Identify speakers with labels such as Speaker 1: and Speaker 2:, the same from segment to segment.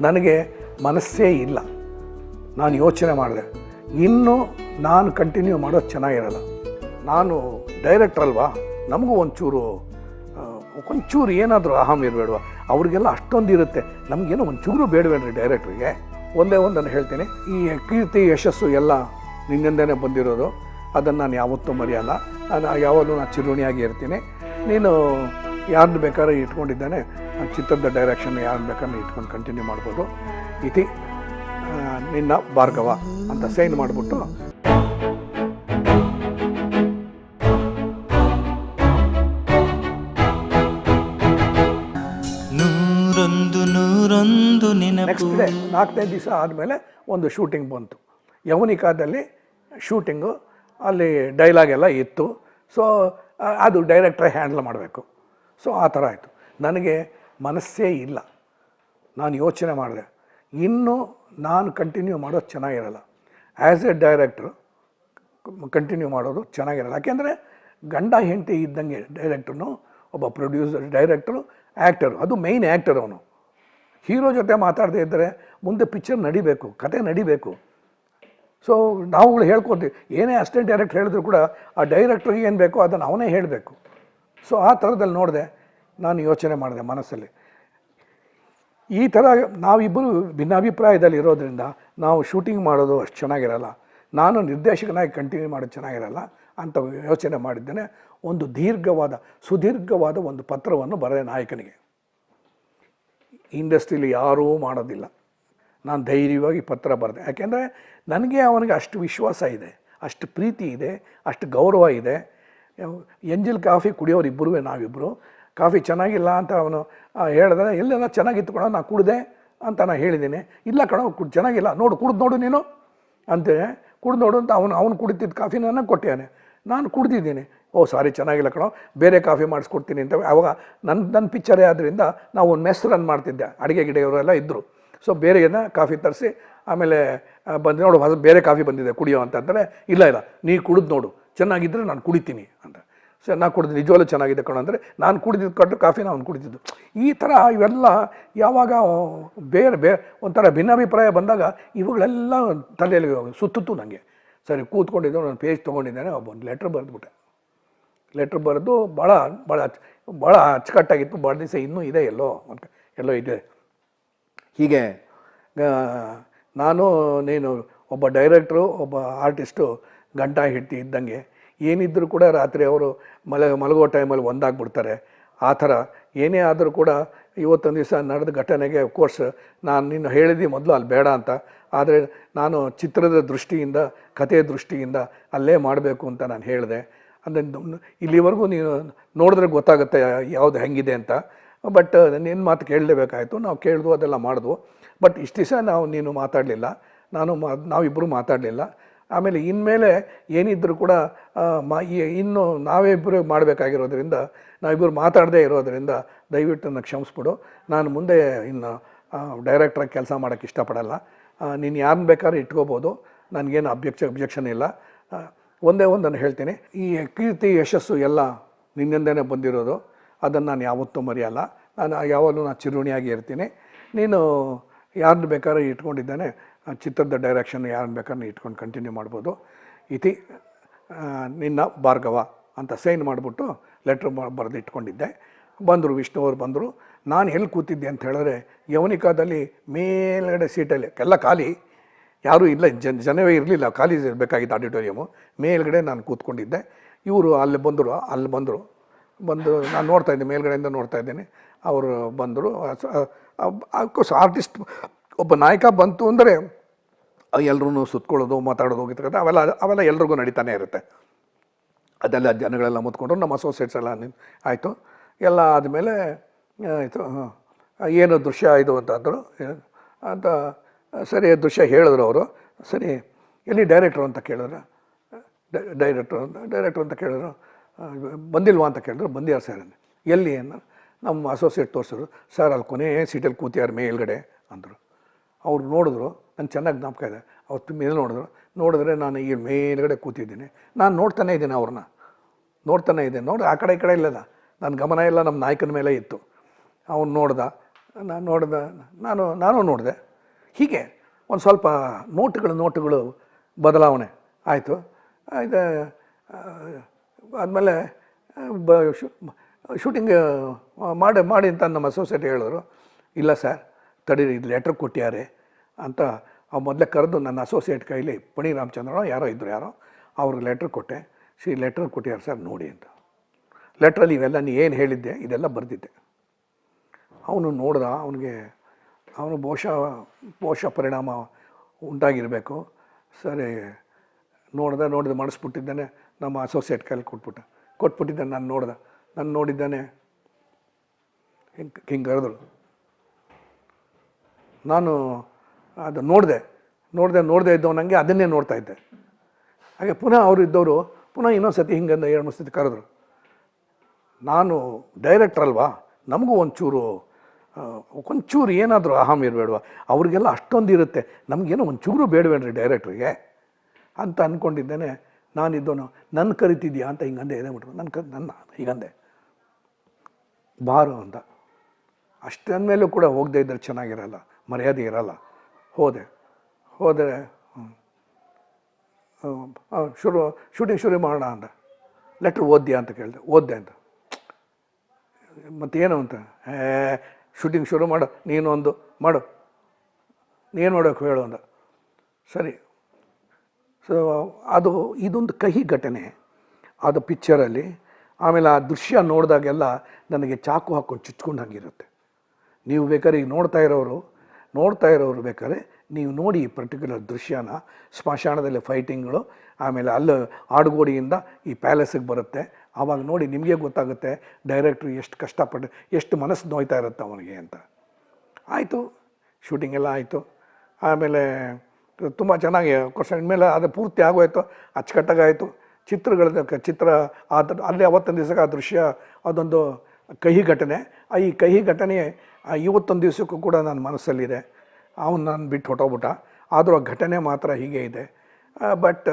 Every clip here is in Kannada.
Speaker 1: ನನಗೆ ಮನಸ್ಸೇ ಇಲ್ಲ. ನಾನು ಯೋಚನೆ ಮಾಡಿದೆ. ಇನ್ನೂ ನಾನು ಕಂಟಿನ್ಯೂ ಮಾಡೋದು ಚೆನ್ನಾಗಿರಲ್ಲ. ನಾನು ಡೈರೆಕ್ಟರ್ ಅಲ್ವಾ? ನಮಗೂ ಒಂಚೂರು ಒಂಚೂರು ಏನಾದರೂ ಅಹಂ ಇರಬೇಡವಾ? ಅವ್ರಿಗೆಲ್ಲ ಅಷ್ಟೊಂದು ಇರುತ್ತೆ. ನಮಗೇನೋ ಒಂಚೂರು ಬೇಡಬೇಡ್ರಿ ಡೈರೆಕ್ಟ್ರಿಗೆ ಒಂದೇ ಒಂದನ್ನು ಹೇಳ್ತೀನಿ. ಈ ಕೀರ್ತಿ, ಯಶಸ್ಸು ಎಲ್ಲ ನಿನ್ನಿಂದನೇ ಬಂದಿರೋದು. ಅದನ್ನು ನಾನು ಯಾವತ್ತೂ ಮರೆಯಲ್ಲ. ನಾನು ಯಾವಾಗಲೂ ನಾನು ಚಿರುಣಿಯಾಗಿ ಇರ್ತೀನಿ. ನೀನು ಯಾರ್ದು ಬೇಕಾದ್ರೆ ಇಟ್ಕೊಂಡಿದ್ದಾನೆ. ಚಿತ್ರದ ಡೈರೆಕ್ಷನ್ ಯಾರು ಬೇಕಾದ್ರೆ ಇಟ್ಕೊಂಡು ಕಂಟಿನ್ಯೂ ಮಾಡ್ಬೋದು. ಇತಿ ನಿನ್ನ ಭಾರ್ಗವ ಅಂತ ಸೈನ್ ಮಾಡಿಬಿಟ್ಟು.
Speaker 2: ನೂರೊಂದು ನೂರೊಂದು
Speaker 1: ನೆಕ್ಸ್ಟ್ ಡೇ ನಾಲ್ಕೈದು ದಿವಸ ಆದಮೇಲೆ ಒಂದು ಶೂಟಿಂಗ್ ಬಂತು. ಯವನಿಕಾದಲ್ಲಿ ಶೂಟಿಂಗು ಅಲ್ಲಿ ಡೈಲಾಗ್ ಎಲ್ಲ ಇತ್ತು. ಸೊ ಅದು ಡೈರೆಕ್ಟ್ರೇ ಹ್ಯಾಂಡಲ್ ಮಾಡಬೇಕು. ಸೊ ಆ ಥರ ಆಯಿತು. ನನಗೆ ಮನಸ್ಸೇ ಇಲ್ಲ. ನಾನು ಯೋಚನೆ ಮಾಡಿದೆ. ಇನ್ನೂ ನಾನು ಕಂಟಿನ್ಯೂ ಮಾಡೋದು ಚೆನ್ನಾಗಿರಲ್ಲ. ಆ್ಯಸ್ ಎ ಡೈರೆಕ್ಟ್ರು ಕಂಟಿನ್ಯೂ ಮಾಡೋದು ಚೆನ್ನಾಗಿರಲ್ಲ. ಯಾಕೆಂದರೆ ಗಂಡ ಹೆಂಡತಿ ಇದ್ದಂಗೆ ಡೈರೆಕ್ಟ್ರು ಒಬ್ಬ ಪ್ರೊಡ್ಯೂಸರ್ ಡೈರೆಕ್ಟ್ರು ಆ್ಯಕ್ಟರು ಅದು ಮೇಯ್ನ್ ಆ್ಯಕ್ಟರ್ ಅವನು. ಹೀರೋ ಜೊತೆ ಮಾತಾಡದೇ ಇದ್ದರೆ ಮುಂದೆ ಪಿಕ್ಚರ್ ನಡಿಬೇಕು, ಕತೆ ನಡಿಬೇಕು. ಸೊ ನಾವುಗಳು ಹೇಳ್ಕೊತೀವಿ. ಏನೇ ಅಸಿಸ್ಟೆಂಟ್ ಡೈರೆಕ್ಟ್ ಹೇಳಿದ್ರು ಕೂಡ ಆ ಡೈರೆಕ್ಟ್ರಿಗೆ ಏನು ಬೇಕೋ ಅದನ್ನು ಅವನೇ ಹೇಳಬೇಕು. ಸೊ ಆ ಥರದಲ್ಲಿ ನೋಡಿದೆ. ನಾನು ಯೋಚನೆ ಮಾಡಿದೆ ಮನಸ್ಸಲ್ಲಿ. ಈ ಥರ ನಾವಿಬ್ಬರು ಭಿನ್ನಾಭಿಪ್ರಾಯದಲ್ಲಿ ಇರೋದ್ರಿಂದ ನಾವು ಶೂಟಿಂಗ್ ಮಾಡೋದು ಅಷ್ಟು ಚೆನ್ನಾಗಿರಲ್ಲ. ನಾನು ನಿರ್ದೇಶಕನಾಗಿ ಕಂಟಿನ್ಯೂ ಮಾಡೋದು ಚೆನ್ನಾಗಿರಲ್ಲ ಅಂತ ಯೋಚನೆ ಮಾಡಿದ್ದೇನೆ. ಒಂದು ದೀರ್ಘವಾದ, ಸುದೀರ್ಘವಾದ ಒಂದು ಪತ್ರವನ್ನು ಬರೆದ ನಾಯಕನಿಗೆ. ಇಂಡಸ್ಟ್ರೀಲಿ ಯಾರೂ ಮಾಡೋದಿಲ್ಲ. ನಾನು ಧೈರ್ಯವಾಗಿ ಪತ್ರ ಬರೆದೆ. ಯಾಕೆಂದರೆ ನನಗೆ ಅವನಿಗೆ ಅಷ್ಟು ವಿಶ್ವಾಸ ಇದೆ, ಅಷ್ಟು ಪ್ರೀತಿ ಇದೆ, ಅಷ್ಟು ಗೌರವ ಇದೆ. ಎಂಜಿಲ್ ಕಾಫಿ ಕುಡಿಯೋರು ಇಬ್ಬರೂ ನಾವಿಬ್ಬರು ಕಾಫಿ ಚೆನ್ನಾಗಿಲ್ಲ ಅಂತ ಅವನು ಹೇಳಿದ್ರೆ ಎಲ್ಲೆಲ್ಲ ಚೆನ್ನಾಗಿತ್ತು ಕಣೋ ನಾನು ಕುಡಿದೆ ಅಂತ ನಾನು ಹೇಳಿದ್ದೀನಿ. ಇಲ್ಲ ಕಣೋ, ಕುಡ್, ಚೆನ್ನಾಗಿಲ್ಲ, ನೋಡು, ಕುಡ್ದು ನೋಡು ನೀನು ಅಂತೇ. ಕುಡ್ದು ನೋಡು ಅಂತ ಅವನು ಅವನು ಕುಡಿತಿದ್ದ ಕಾಫಿನ ನನಗೆ ಕೊಟ್ಟಿದ್ದಾನೆ ನಾನು ಕುಡ್ದಿದ್ದೀನಿ. ಓ, ಸಾರಿ, ಚೆನ್ನಾಗಿಲ್ಲ ಕಣೋ, ಬೇರೆ ಕಾಫಿ ಮಾಡಿಸ್ಕೊಡ್ತೀನಿ ಅಂತ ಅವಾಗ ನನ್ನ ನನ್ನ ಪಿಕ್ಚರೇ ಆದ್ದರಿಂದ ನಾವು ಒಂದು ಮೆಸ್ ರನ್ ಮಾಡ್ತಿದ್ದೆ. ಅಡುಗೆ ಗಿಡೆಯವರೆಲ್ಲ ಇದ್ದರು ಸೊ ಬೇರೆಯನ್ನು ಕಾಫಿ ತರಿಸಿ, ಆಮೇಲೆ ಬಂದು, ನೋಡು ಬೇರೆ ಕಾಫಿ ಬಂದಿದೆ, ಕುಡಿಯೋ ಅಂತಂದರೆ, ಇಲ್ಲ ಇಲ್ಲ, ನೀ ಕುಡಿದು ನೋಡು ಚೆನ್ನಾಗಿದ್ದರೆ ನಾನು ಕುಡಿತೀನಿ ಅಂತ. ನಾನು ಕುಡಿದು ನಿಜವಾಗ್ಲೂ ಚೆನ್ನಾಗಿದೆ ಕಣ ಅಂದರೆ ನಾನು ಕುಡಿದಿದ್ದು ಕಟ್ಟು ಕಾಫಿನ ಅವ್ನು ಕುಡಿದಿದ್ದು. ಈ ಥರ ಇವೆಲ್ಲ ಯಾವಾಗ ಬೇರೆ ಬೇ, ಒಂಥರ ಭಿನ್ನಾಭಿಪ್ರಾಯ ಬಂದಾಗ ಇವುಗಳೆಲ್ಲ ತಲೆಯಲ್ಲಿ ಸುತ್ತಿತ್ತು ನನಗೆ ಸರಿ, ಕೂತ್ಕೊಂಡಿದ್ದು ನಾನು ಪೇಜ್ ತೊಗೊಂಡಿದ್ದೇನೆ ಒಂದು ಲೆಟ್ರ್ ಬರೆದ್ಬಿಟ್ಟೆ. ಲೆಟ್ರ್ ಬರೆದು ಭಾಳ ಭಾಳ ಭಾಳ ಅಚ್ಚುಕಟ್ಟಾಗಿತ್ತು ಭಾಳ ದಿವಸ ಇನ್ನೂ ಇದೆ ಎಲ್ಲೋ, ಅಂತ ಎಲ್ಲೋ ಇದೆ. ಹೀಗೆ ನಾನು, ನೀನು ಒಬ್ಬ ಡೈರೆಕ್ಟ್ರು ಒಬ್ಬ ಆರ್ಟಿಸ್ಟು ಗಂಟ ಹಿಡ್ತಿ ಇದ್ದಂಗೆ ಏನಿದ್ದರೂ ಕೂಡ ರಾತ್ರಿ ಅವರು ಮಲ ಮಲಗೋ ಟೈಮಲ್ಲಿ ಒಂದಾಗ್ಬಿಡ್ತಾರೆ. ಆ ಥರ ಏನೇ ಆದರೂ ಕೂಡ ಇವತ್ತೊಂದು ದಿವಸ ನಡೆದ ಘಟನೆಗೆ ಕೋರ್ಸ್ ನಾನು ನೀನು ಹೇಳಿದ್ದೆ ಮೊದಲು ಅಲ್ಲಿ ಬೇಡ ಅಂತ. ಆದರೆ ನಾನು ಚಿತ್ರದ ದೃಷ್ಟಿಯಿಂದ, ಕಥೆಯ ದೃಷ್ಟಿಯಿಂದ ಅಲ್ಲೇ ಮಾಡಬೇಕು ಅಂತ ನಾನು ಹೇಳಿದೆ. ಅಂದರೆ ಇಲ್ಲಿವರೆಗೂ ನೀನು ನೋಡಿದ್ರೆ ಗೊತ್ತಾಗುತ್ತೆ ಯಾವುದು ಹೆಂಗಿದೆ ಅಂತ. ಬಟ್ ನಿನ್ನ ಮಾತು ಕೇಳಲೇಬೇಕಾಯಿತು. ನಾವು ಕೇಳಿದ್ವು ಅದೆಲ್ಲ ಮಾಡಿದ್ವು. ಬಟ್ ಇಷ್ಟು ದಿವಸ ನಾವು ನೀನು ಮಾತಾಡಲಿಲ್ಲ. ನಾನು ಮಾ ನಾವಿಬ್ಬರು ಮಾತಾಡಲಿಲ್ಲ. ಆಮೇಲೆ ಇನ್ಮೇಲೆ ಏನಿದ್ದರೂ ಕೂಡ ಮಾ ಇನ್ನು ನಾವೇ ಇಬ್ಬರು ಮಾಡಬೇಕಾಗಿರೋದ್ರಿಂದ ನಾವಿಬ್ಬರು ಮಾತಾಡದೇ ಇರೋದರಿಂದ ದಯವಿಟ್ಟು ನನ್ನ ಕ್ಷಮಿಸ್ಬಿಡು. ನಾನು ಮುಂದೆ ಇನ್ನು ಡೈರೆಕ್ಟ್ರಾಗಿ ಕೆಲಸ ಮಾಡೋಕ್ಕೆ ಇಷ್ಟಪಡಲ್ಲ. ನೀನು ಯಾರನ್ನ ಬೇಕಾದ್ರೂ ಇಟ್ಕೋಬೋದು. ನನಗೇನು ಅಬ್ಜೆಕ್ಷ ಅಬ್ಜೆಕ್ಷನ್ ಇಲ್ಲ. ಒಂದೇ ಒಂದನ್ನು ಹೇಳ್ತೀನಿ. ಈ ಕೀರ್ತಿ, ಯಶಸ್ಸು ಎಲ್ಲ ನಿನ್ನಿಂದನೇ ಬಂದಿರೋದು. ಅದನ್ನು ನಾನು ಯಾವತ್ತೂ ಮರೆಯಲ್ಲ. ನಾನು ಯಾವಾಗಲೂ ನಾನು ಚಿರುಣಿಯಾಗಿ ಇರ್ತೀನಿ. ನೀನು ಯಾರನ್ನ ಬೇಕಾದ್ರೂ ಇಟ್ಕೊಂಡಿದ್ದಾನೆ. ಚಿತ್ರದ ಡೈರೆಕ್ಷನ್ ಯಾರನ್ನು ಬೇಕಾದ್ರೆ ಇಟ್ಕೊಂಡು ಕಂಟಿನ್ಯೂ ಮಾಡ್ಬೋದು ಇತಿ ನಿನ್ನ ಭಾರ್ಗವ ಅಂತ ಸೈನ್ ಮಾಡಿಬಿಟ್ಟು ಲೆಟ್ರ್ ಬರೆದು ಇಟ್ಕೊಂಡಿದ್ದೆ ಬಂದರು ವಿಷ್ಣು ಅವರು ಬಂದರು ನಾನು ಎಲ್ಲಿ ಕೂತಿದ್ದೆ ಅಂತ ಹೇಳಿದ್ರೆ ಯವನಿಕಾದಲ್ಲಿ ಮೇಲ್ಗಡೆ ಸೀಟಲ್ಲಿ ಎಲ್ಲ ಖಾಲಿ ಯಾರೂ ಇಲ್ಲ ಜನ ಜನವೇ ಇರಲಿಲ್ಲ ಖಾಲಿ ಇರಬೇಕಾಗಿತ್ತು ಆಡಿಟೋರಿಯಮು ಮೇಲ್ಗಡೆ ನಾನು ಕೂತ್ಕೊಂಡಿದ್ದೆ ಇವರು ಅಲ್ಲಿ ಬಂದರು ಅಲ್ಲಿ ಬಂದರು ಬಂದು ನಾನು ನೋಡ್ತಾ ಇದ್ದೆ ಮೇಲ್ಗಡೆಯಿಂದ ನೋಡ್ತಾ ಇದ್ದೇನೆ ಅವರು ಬಂದರು ಅಫ್ಕೋರ್ಸ್ ಆರ್ಟಿಸ್ಟ್ ಒಬ್ಬ ನಾಯಕ ಬಂತು ಅಂದರೆ ಎಲ್ಲರೂ ಸುತ್ಕೊಳ್ಳೋದು, ಮಾತಾಡೋದು ಹೋಗಿರ್ತಕ್ಕಂಥ ಅವೆಲ್ಲ ಅವೆಲ್ಲ ಎಲ್ರಿಗೂ ನಡೀತಾನೆ ಇರುತ್ತೆ. ಅದೆಲ್ಲ ಜನಗಳೆಲ್ಲ ಮುತ್ಕೊಂಡ್ರು ನಮ್ಮ ಅಸೋಸಿಯೇಟ್ಸ್ ಎಲ್ಲ ಆಯಿತು. ಎಲ್ಲ ಆದಮೇಲೆ, ಆಯಿತು ಏನು ದೃಶ್ಯ ಇದು ಅಂತ ಅಂದರು ಅಂತ, ಸರಿ, ದೃಶ್ಯ ಹೇಳಿದ್ರು ಅವರು. ಸರಿ, ಎಲ್ಲಿ ಡೈರೆಕ್ಟ್ರು ಅಂತ ಕೇಳಿದ್ರು? ಡೈರೆಕ್ಟ್ರು ಅಂತ ಡೈರೆಕ್ಟ್ರು ಅಂತ ಕೇಳಿದ್ರು. ಬಂದಿಲ್ವಾ ಅಂತ ಕೇಳಿದ್ರು ಬಂದಿಯಾರ ಸರ್ ಎಲ್ಲಿ ನಮ್ಮ ಅಸೋಸಿಯೇಟ್ ತೋರಿಸಿದ್ರು ಸರ್ ಅಲ್ಲಿ ಕೊನೆ ಸೀಟಲ್ಲಿ ಕೂತಿಯಾರ ಮೇಲ್ಗಡೆ, ಅಂದರು. ಅವ್ರು ನೋಡಿದ್ರು ನಾನು ಚೆನ್ನಾಗಿ ಜ್ಞಾಪಕ ಇದೆ. ಅವ್ರು ಮೇಲೆ ನೋಡಿದ್ರು. ನೋಡಿದ್ರೆ ನಾನು ಈ ಮೇಲುಗಡೆ ಕೂತಿದ್ದೀನಿ. ನಾನು ನೋಡ್ತಾನೆ ಇದ್ದೀನಿ ಅವ್ರನ್ನ. ನೋಡ್ತಾನೆ ಇದ್ದೀನಿ. ನೋಡಿ ಆ ಕಡೆ ಈ ಕಡೆ ಇಲ್ಲದ ನನ್ನ ಗಮನ ಎಲ್ಲ ನಮ್ಮ ನಾಯಕನ ಮೇಲೆ ಇತ್ತು. ಅವನು ನೋಡ್ದ. ನಾನು ನೋಡ್ದ. ನಾನು ನಾನು ನೋಡಿದೆ. ಹೀಗೆ ಒಂದು ಸ್ವಲ್ಪ ನೋಟುಗಳು ನೋಟುಗಳು ಬದಲಾವಣೆ ಆಯಿತು. ಇದು ಆದಮೇಲೆ ಬ ಶೂಟಿಂಗ್ ಮಾಡಿ ಮಾಡಿ ಅಂತ ನಮ್ಮ ಅಸೋಸಿಯೇಟ್ ಹೇಳಿದ್ರು. ಇಲ್ಲ ಸರ್, ತಡೀರಿ, ಇದು ಲೆಟ್ರ್ ಕೊಟ್ಟಿದ್ದಾರೆ. ಅಂತ ಆ ಮೊದಲೇ ಕರೆದು ನನ್ನ ಅಸೋಸಿಯೇಟ್ ಕೈಲಿ ಪಣಿ ರಾಮಚಂದ್ರನೋ ಯಾರೋ ಇದ್ದರು ಯಾರೋ ಅವ್ರಿಗೆ ಲೆಟ್ರ್ ಕೊಟ್ಟೆ. ಸಿ ಲೆಟ್ರ್ ಕೊಟ್ಟಿದ್ದಾರೆ ಸರ್ ನೋಡಿ ಅಂತ. ಲೆಟ್ರಲ್ಲಿ ಇವೆಲ್ಲ ನೀ ಏನು ಹೇಳಿದ್ದೆ ಇದೆಲ್ಲ ಬರೆದಿದ್ದೆ. ಅವನು ನೋಡ್ದ, ಅವನಿಗೆ ಅವನು ಬಹುಶಃ ಬಹುಶಃ ಪರಿಣಾಮ ಉಂಟಾಗಿರಬೇಕು. ಸರಿ, ನೋಡಿದೆ, ನೋಡಿದ ಮಾಡಿಸ್ಬಿಟ್ಟಿದ್ದಾನೆ ನಮ್ಮ ಅಸೋಸಿಯೇಟ್ ಕೈಲಿ ಕೊಟ್ಬಿಟ್ಟ. ಕೊಟ್ಬಿಟ್ಟಿದ್ದಾನೆ, ನಾನು ನೋಡ್ದೆ. ನಾನು ನೋಡಿದ್ದಾನೆ, ಹಿಂಗೆ ಹಿಂಗೆ ಕರೆದ್ರು. ನಾನು ಅದು ನೋಡಿದೆ ನೋಡಿದೆ, ನೋಡದೆ ಇದ್ದವನಂಗೆ ಅದನ್ನೇ ನೋಡ್ತಾ ಇದ್ದೆ. ಹಾಗೆ ಪುನಃ ಅವರು ಇದ್ದವರು, ಪುನಃ ಇನ್ನೊಂದು ಸತಿ ಹಿಂಗಂದ ಎರಡು ಮೂರು ಸತಿ ಕರೆದ್ರು. ನಾನು ಡೈರೆಕ್ಟರ್ ಅಲ್ವಾ? ನಮಗೂ ಒಂಚೂರು ಒಂಚೂರು ಏನಾದರೂ ಅಹಂ ಇರಬೇಡವಾ? ಅವ್ರಿಗೆಲ್ಲ ಅಷ್ಟೊಂದು ಇರುತ್ತೆ. ನಮಗೇನೋ ಒಂಚೂರು ಬೇಡವೇನ್ರಿ ಡೈರೆಕ್ಟ್ರಿಗೆ ಅಂತ ಅಂದ್ಕೊಂಡಿದ್ದೇನೆ ನಾನಿದ್ದವನು ನನ್ನ ಕರಿತಿದ್ಯಾ? ಅಂತ ಹಿಂಗಂದೆ ಎದೆ ಬಿಟ್ರು ನನ್ನ ಕ, ನನ್ನ ಹೀಗಂದೆ ಬಾರು ಅಂತ. ಅಷ್ಟಂದ್ಮೇಲೂ ಕೂಡ ಹೋಗದೇ ಇದ್ದರೆ ಚೆನ್ನಾಗಿರಲ್ಲ, ಮರ್ಯಾದೆ ಇರಲ್ಲ. ಹೋದೆ, ಹೋದರೆ ಶುರು ಶೂಟಿಂಗ್ ಶುರು ಮಾಡೋಣ ಅಂತ ಲೆಟ್ರ್ ಓದ್ಯಾ ಅಂತ ಕೇಳಿದೆ, ಓದ್ದೆ ಅಂತ. ಮತ್ತೇನು ಅಂತ? ಏ ಶೂಟಿಂಗ್ ಶುರು ಮಾಡು, ನೀನು ಒಂದು ಮಾಡು. ನೀನು ಮಾಡೋಕೆ ಹೇಳು ಅಂದ ಸರಿ. ಸೊ ಅದು, ಇದೊಂದು ಕಹಿ ಘಟನೆ. ಅದು ಪಿಕ್ಚರಲ್ಲಿ ಆಮೇಲೆ ಆ ದೃಶ್ಯ ನೋಡಿದಾಗೆಲ್ಲ ನನಗೆ ಚಾಕು ಹಾಕ್ಕೊಂಡು ಚುಚ್ಕೊಂಡು ಹಾಗಿರುತ್ತೆ ನೀವು ಬೇಕಾದ್ರೆ ಈಗ ನೋಡ್ತಾ ಇರೋರು ನೋಡ್ತಾ ಇರೋರು ಬೇಕಾದ್ರೆ ನೀವು ನೋಡಿ ಈ ಪರ್ಟಿಕ್ಯುಲರ್ ದೃಶ್ಯನ, ಸ್ಮಶಾನದಲ್ಲಿ ಫೈಟಿಂಗ್ಗಳು ಆಮೇಲೆ ಅಲ್ಲಿ ಆಡುಗೋಡಿಯಿಂದ ಈ ಪ್ಯಾಲೇಸಿಗೆ ಬರುತ್ತೆ. ಆವಾಗ ನೋಡಿ ನಿಮಗೆ ಗೊತ್ತಾಗುತ್ತೆ ಡೈರೆಕ್ಟ್ರು ಎಷ್ಟು ಕಷ್ಟಪಟ್ಟು, ಎಷ್ಟು ಮನಸ್ಸು ನೋಯ್ತಾ ಇರುತ್ತೆ ಅವನಿಗೆ ಅಂತ. ಆಯಿತು ಶೂಟಿಂಗ್ ಎಲ್ಲ ಆಯಿತು. ಆಮೇಲೆ ತುಂಬ ಚೆನ್ನಾಗಿ ಕೋರ್ಸ್ ಮೇಲೆ ಅದು ಪೂರ್ತಿ ಆಗೋಯ್ತು, ಅಚ್ಚುಕಟ್ಟಾಗಾಯಿತು. ಚಿತ್ರಗಳ ಚಿತ್ರ, ಆ ಅಲ್ಲಿ ಅವತ್ತೊಂದು ದಿವಸಕ್ಕೆ ಆ ದೃಶ್ಯ, ಅದೊಂದು ಕಹಿ ಘಟನೆ. ಆ ಈ ಕಹಿ ಘಟನೆ ಇವತ್ತೊಂದು ದಿವಸಕ್ಕೂ ಕೂಡ ನನ್ನ ಮನಸ್ಸಲ್ಲಿದೆ. ಅವನು ನಾನು ಬಿಟ್ಟು ಹೊಟ್ಟೋಗ್ಬಿಟ್ಟ ಆದರೂ ಆ ಘಟನೆ ಮಾತ್ರ ಹೀಗೆ ಇದೆ. ಬಟ್,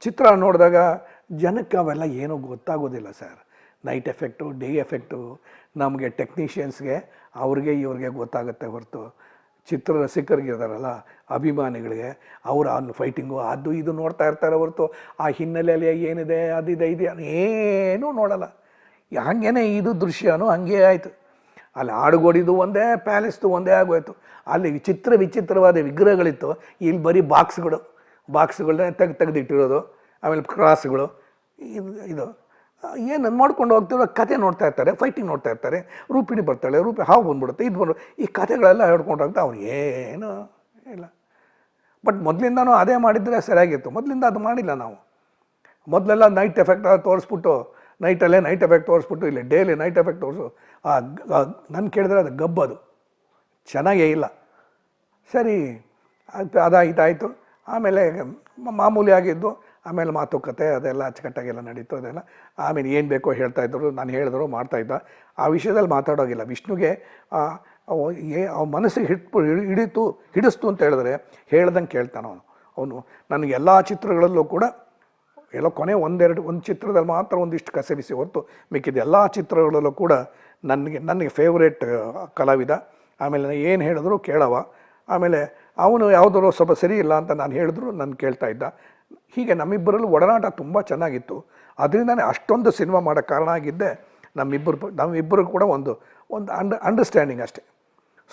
Speaker 1: ಚಿತ್ರ ನೋಡಿದಾಗ ಜನಕ್ಕೆ ಅವೆಲ್ಲ ಏನೂ ಗೊತ್ತಾಗೋದಿಲ್ಲ sir. Night effect, day effect, ನಮಗೆ ಟೆಕ್ನಿಷಿಯನ್ಸ್ಗೆ ಅವ್ರಿಗೆ ಇವ್ರಿಗೆ ಗೊತ್ತಾಗುತ್ತೆ ಹೊರತು. ಚಿತ್ರ ರಸಿಕರಿಗಿದಾರಲ್ಲ, ಅಭಿಮಾನಿಗಳಿಗೆ, ಅವರು ಅವ್ನ ಫೈಟಿಂಗು ಅದು ಇದು ನೋಡ್ತಾ ಇರ್ತಾರೆ ಹೊರತು. ಆ ಹಿನ್ನೆಲೆಯಲ್ಲಿ ಏನಿದೆ, ಅದಿದೆ ಇದೆ ಏನೂ ನೋಡಲ್ಲ. ಹಾಗೇನೆ ಇದು ದೃಶ್ಯನೂ ಹಂಗೆ ಆಯಿತು. ಅಲ್ಲಿ ಆಡುಗೋಡಿದು ಒಂದೇ, ಪ್ಯಾಲೇಸ್ದು ಒಂದೇ ಆಗೋಯ್ತು. ಅಲ್ಲಿ ವಿಚಿತ್ರ ವಿಚಿತ್ರವಾದ ವಿಗ್ರಹಗಳಿತ್ತು. ಇಲ್ಲಿ ಬರೀ ಬಾಕ್ಸ್ಗಳು ಬಾಕ್ಸ್ಗಳನ್ನ ತೆಗ್ದು ತೆಗೆದಿಟ್ಟಿರೋದು, ಆಮೇಲೆ ಕ್ರಾಸ್ಗಳು, ಇದು ಇದು. ಏನು ಮಾಡ್ಕೊಂಡು ಹೋಗ್ತಿರೋ ಕತೆ ನೋಡ್ತಾ ಇರ್ತಾರೆ ಫೈಟಿಂಗ್ ನೋಡ್ತಾ ಇರ್ತಾರೆ. ರೂಪಿಣಿ ಬರ್ತಾಳೆ, ರೂಪಿ, ಹಾವು ಬಂದ್ಬಿಡುತ್ತೆ, ಇದು ಬಂದು ಈ ಕತೆಗಳೆಲ್ಲ ಹೇಳ್ಕೊಂಡು ಹೋಗ್ತಾ ಅವ್ನು ಏನು ಇಲ್ಲ. ಬಟ್ ಮೊದಲಿಂದನೂ ಅದೇ ಮಾಡಿದರೆ ಸರಿಯಾಗಿತ್ತು. ಮೊದಲಿಂದ ಅದು ಮಾಡಿಲ್ಲ ನಾವು. ಮೊದಲೆಲ್ಲ ನೈಟ್ ಎಫೆಕ್ಟ್ ತೋರಿಸ್ಬಿಟ್ಟು ನೈಟಲ್ಲೇ ನೈಟ್ ಎಫೆಕ್ಟ್ ತೋರಿಸ್ಬಿಟ್ಟು ಇಲ್ಲಿ ಡೇಲಿ ನೈಟ್ ಎಫೆಕ್ಟ್ ತೋರಿಸು. ಆ ನನ್ನ ಕೇಳಿದ್ರೆ ಅದು ಗಬ್ಬದು ಚೆನ್ನಾಗೇ ಇಲ್ಲ. ಸರಿ ಅದು ಅದಾಯ್ತಾಯಿತು ಆಮೇಲೆ ಮಾಮೂಲಿ ಆಗಿದ್ದು, ಆಮೇಲೆ ಮಾತುಕತೆ ಅದೆಲ್ಲ ಅಚ್ಚುಕಟ್ಟಾಗೆಲ್ಲ ನಡೀತು ಅದೆಲ್ಲ. ಆಮೇಲೆ ಏನು ಬೇಕೋ ಹೇಳ್ತಾ ಇದ್ದರು ನಾನು ಹೇಳಿದ್ರು ಮಾಡ್ತಾಯಿದ್ದ ಆ ವಿಷಯದಲ್ಲಿ ಮಾತಾಡೋಗಿಲ್ಲ. ವಿಷ್ಣುಗೆ ಏ ಅವ ಮನಸ್ಸಿಗೆ ಹಿಟ್ಟು ಹಿಡಿತು, ಹಿಡಿಸ್ತು ಅಂತ ಹೇಳಿದ್ರೆ ಹೇಳ್ದಂಗೆ ಕೇಳ್ತಾನೆ ಅವನು. ಅವನು, ನನಗೆ ಎಲ್ಲ ಚಿತ್ರಗಳಲ್ಲೂ ಕೂಡ ಎಲ್ಲ ಕೊನೆ ಒಂದೆರಡು, ಒಂದು ಚಿತ್ರದಲ್ಲಿ ಮಾತ್ರ ಒಂದಿಷ್ಟು ಕಸಬಿಸಿ ಹೊರತು ಮಿಕ್ಕಿದ ಎಲ್ಲ ಚಿತ್ರಗಳಲ್ಲೂ ಕೂಡ ನನಗೆ ನನಗೆ ಫೇವ್ರೇಟ್ ಕಲಾವಿದ. ಆಮೇಲೆ ಏನು ಹೇಳಿದ್ರು ಕೇಳವ. ಆಮೇಲೆ ಅವನು ಯಾವುದಾದ್ರು ಸ್ವಲ್ಪ ಸರಿ ಇಲ್ಲ ಅಂತ ನಾನು ಹೇಳಿದ್ರು ನಾನು ಕೇಳ್ತಾ ಇದ್ದ. ಹೀಗೆ ನಮ್ಮಿಬ್ಬರಲ್ಲೂ ಒಡನಾಟ ತುಂಬ ಚೆನ್ನಾಗಿತ್ತು. ಅದರಿಂದನೇ ಅಷ್ಟೊಂದು ಸಿನಿಮಾ ಮಾಡೋ ಕಾರಣ ಆಗಿದ್ದೆ. ನಮ್ಮಿಬ್ಬರು ನಮ್ಮಿಬ್ಬರು ಕೂಡ ಒಂದು ಒಂದು ಅಂಡ ಅಂಡರ್ಸ್ಟ್ಯಾಂಡಿಂಗ್ ಅಷ್ಟೇ.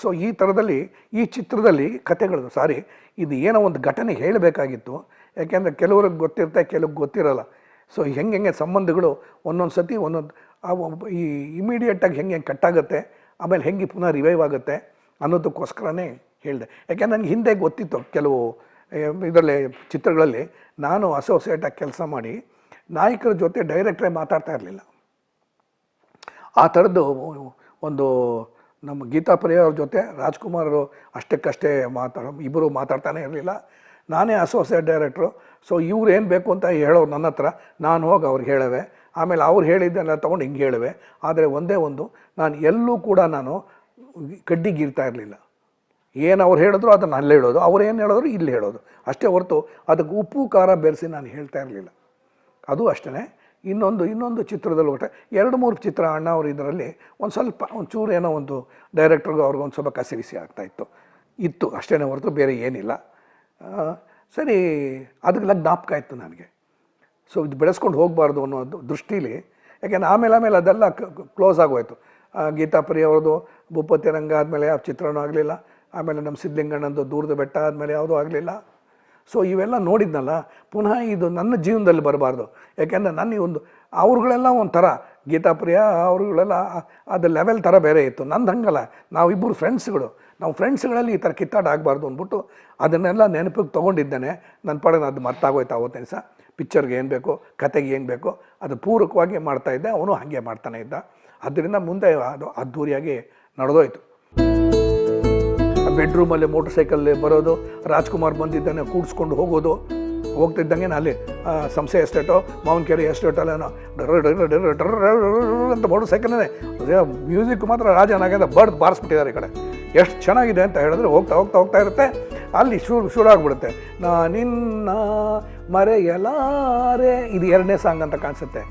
Speaker 1: ಸೊ ಈ ಥರದಲ್ಲಿ ಈ ಚಿತ್ರದಲ್ಲಿ ಕತೆಗಳು ಸಾರಿ ಇದು ಏನೋ ಒಂದು ಘಟನೆ ಹೇಳಬೇಕಾಗಿತ್ತು. ಯಾಕೆಂದರೆ ಕೆಲವ್ರಿಗೆ ಗೊತ್ತಿರುತ್ತೆ ಕೆಲವ್ರಿಗೆ ಗೊತ್ತಿರಲ್ಲ. ಸೊ ಹೆಂಗೆ ಹೆಂಗೆ ಸಂಬಂಧಗಳು ಒಂದೊಂದು ಸತಿ ಒಂದೊಂದು ಆ ಈ ಇಮಿಡಿಯೇಟಾಗಿ ಹೆಂಗೆ ಹೆಂಗೆ ಕಟ್ಟಾಗುತ್ತೆ ಆಮೇಲೆ ಹೆಂಗೆ ಪುನಃ ರಿವೈವ್ ಆಗುತ್ತೆ ಅನ್ನೋದಕ್ಕೋಸ್ಕರನೇ ಹೇಳಿದೆ. ಯಾಕೆಂದ್ರೆ ನನಗೆ ಹಿಂದೆ ಗೊತ್ತಿತ್ತು ಕೆಲವು ಇದರಲ್ಲಿ ಚಿತ್ರಗಳಲ್ಲಿ ನಾನು ಅಸೋಸಿಯೇಟಾಗಿ ಕೆಲಸ ಮಾಡಿ ನಾಯಕರ ಜೊತೆ ಡೈರೆಕ್ಟ್ರೇ ಮಾತಾಡ್ತಾ ಇರಲಿಲ್ಲ. ಆ ಥರದ್ದು ಒಂದು ನಮ್ಮ ಗೀತಾ ಪ್ರಿಯ ಅವ್ರ ಜೊತೆ ರಾಜ್ಕುಮಾರ್ ಅಷ್ಟಕ್ಕಷ್ಟೇ ಮಾತಾಡೋ ಇಬ್ಬರು ಮಾತಾಡ್ತಾನೆ ಇರಲಿಲ್ಲ. ನಾನೇ ಅಸೋಸಿಯೇಟ್ ಡೈರೆಕ್ಟ್ರು ಸೊ ಇವ್ರು ಏನು ಬೇಕು ಅಂತ ಹೇಳೋರು ನನ್ನ ಹತ್ರ ನಾನು ಹೋಗಿ ಅವ್ರಿಗೆ ಹೇಳುವೆ. ಆಮೇಲೆ ಅವ್ರು ಹೇಳಿದ್ದೆಲ್ಲ ತೊಗೊಂಡು ಹಿಂಗೆ ಹೇಳುವೆ. ಆದರೆ ಒಂದೇ ಒಂದು, ನಾನು ಎಲ್ಲೂ ಕೂಡ ನಾನು ಕಡ್ಡಿಗೀರ್ತಾ ಇರಲಿಲ್ಲ. ಏನು ಅವ್ರು ಹೇಳಿದ್ರು ಅದನ್ನು ಅಲ್ಲಿ ಹೇಳೋದು, ಅವ್ರು ಏನು ಹೇಳಿದ್ರು ಇಲ್ಲಿ ಹೇಳೋದು. ಅಷ್ಟೇ ಹೊರತು ಅದಕ್ಕೆ ಉಪ್ಪು, ಖಾರ ಬೆರೆಸಿ ನಾನು ಹೇಳ್ತಾ ಇರಲಿಲ್ಲ. ಅದು ಅಷ್ಟೇ ಇನ್ನೊಂದು ಇನ್ನೊಂದು ಚಿತ್ರದಲ್ಲಿ ಒಟ್ಟೆ ಎರಡು, ಮೂರು ಚಿತ್ರ ಅಣ್ಣ ಅವರು ಇದರಲ್ಲಿ ಒಂದು ಸ್ವಲ್ಪ ಒಂದು ಚೂರು ಏನೋ ಒಂದು ಡೈರೆಕ್ಟ್ರಿಗೂ ಅವ್ರಿಗೂ ಒಂದು ಸ್ವಲ್ಪ ಕಸಿವಿಸಿ ಆಗ್ತಾಯಿತ್ತು ಇತ್ತು. ಅಷ್ಟೇ ಹೊರತು ಬೇರೆ ಏನಿಲ್ಲ. ಸರಿ, ಅದಕ್ಕೆ ಜ್ಞಾಪಕ ಇತ್ತು ನನಗೆ. ಸೊ ಇದು ಬೆಳೆಸ್ಕೊಂಡು ಹೋಗಬಾರ್ದು ಅನ್ನೋ ದೃಷ್ಟಿಲಿ, ಯಾಕೆಂದ್ರೆ ಆಮೇಲೆ ಆಮೇಲೆ ಅದೆಲ್ಲ ಕ್ಲೋಸ್ ಆಗೋಯ್ತು. ಗೀತಾಪುರಿ ಅವ್ರದ್ದು ಭೂಪತಿ ರಂಗ ಆದಮೇಲೆ ಆ ಚಿತ್ರನೂ ಆಗಲಿಲ್ಲ. ಆಮೇಲೆ ನಮ್ಮ ಸಿದ್ಧಲಿಂಗಣ್ಣಂದು ದೂರದ ಬೆಟ್ಟ ಆದಮೇಲೆ ಯಾವುದೂ ಆಗಲಿಲ್ಲ. ಸೊ ಇವೆಲ್ಲ ನೋಡಿದ್ನಲ್ಲ, ಪುನಃ ಇದು ನನ್ನ ಜೀವನದಲ್ಲಿ ಬರಬಾರ್ದು. ಯಾಕೆಂದರೆ ನನ್ನ ಒಂದು, ಅವ್ರುಗಳೆಲ್ಲ ಒಂಥರ ಗೀತಾಪ್ರಿಯ ಅವರುಗಳೆಲ್ಲ ಅದು ಲೆವೆಲ್ ಥರ ಬೇರೆ ಇತ್ತು. ನಂದು ಹಂಗಲ್ಲ. ನಾವಿಬ್ಬರು ಫ್ರೆಂಡ್ಸ್ಗಳು ನಾವು ಫ್ರೆಂಡ್ಸ್ಗಳಲ್ಲಿ ಈ ಥರ ಕಿತ್ತಾಟ ಆಗಬಾರ್ದು ಅಂದ್ಬಿಟ್ಟು ಅದನ್ನೆಲ್ಲ ನೆನಪಿಗೆ ತೊಗೊಂಡಿದ್ದೇನೆ. ನನ್ನ ಪಾಡಿಗೆ ಅದು ಮರ್ತಾಗೋಯ್ತು ಆವತ್ತಿನ ದಿವಸ. ಪಿಕ್ಚರ್ಗೆ ಏನು ಬೇಕು, ಕತೆಗೆ ಏನು ಬೇಕೋ, ಅದು ಪೂರಕವಾಗಿ ಮಾಡ್ತಾ ಇದ್ದೆ. ಅವನು ಹಾಗೆ ಮಾಡ್ತಾನೆ ಇದ್ದ. ಅದರಿಂದ ಮುಂದೆ ಅದು ಅದ್ಧೂರಿಯಾಗಿ ನಡೆದೋಯ್ತು. ಬೆಡ್ರೂಮಲ್ಲಿ ಮೋಟರ್ ಸೈಕಲ್ ಬರೋದು, ರಾಜ್ಕುಮಾರ್ ಬಂದಿದ್ದಾನೆ ಕೂಡಿಸ್ಕೊಂಡು ಹೋಗೋದು ಹೋಗ್ತಿದ್ದಂಗೆ ಅಲ್ಲಿ ಸಂಸೆ ಎಸ್ಟೇಟು, ಮಾವನಕೆರೆ ಕೇರಿ ಡರ್ ಅಂತ ಮೋಟರ್ ಸೈಕಲ್ನೇ ಮ್ಯೂಸಿಕ್ ಮಾತ್ರ ರಾಜನಾಗಿದೆ ಬರ್ದು ಬಾರಿಸ್ಬಿಟ್ಟಿದ್ದಾರೆ ಈ ಕಡೆ. ಎಷ್ಟು ಚೆನ್ನಾಗಿದೆ ಅಂತ ಹೇಳಿದ್ರೆ ಹೋಗ್ತಾ ಹೋಗ್ತಾ ಹೋಗ್ತಾ ಇರುತ್ತೆ. ಅಲ್ಲಿ ಶುರು ಶುರು ಆಗಿಬಿಡುತ್ತೆ. ನಾ ನಿನ್ನ ಮರೆಯಲಾರೆ, ಇದು ಎರಡನೇ ಸಾಂಗ್ ಅಂತ ಕಾಣಿಸುತ್ತೆ.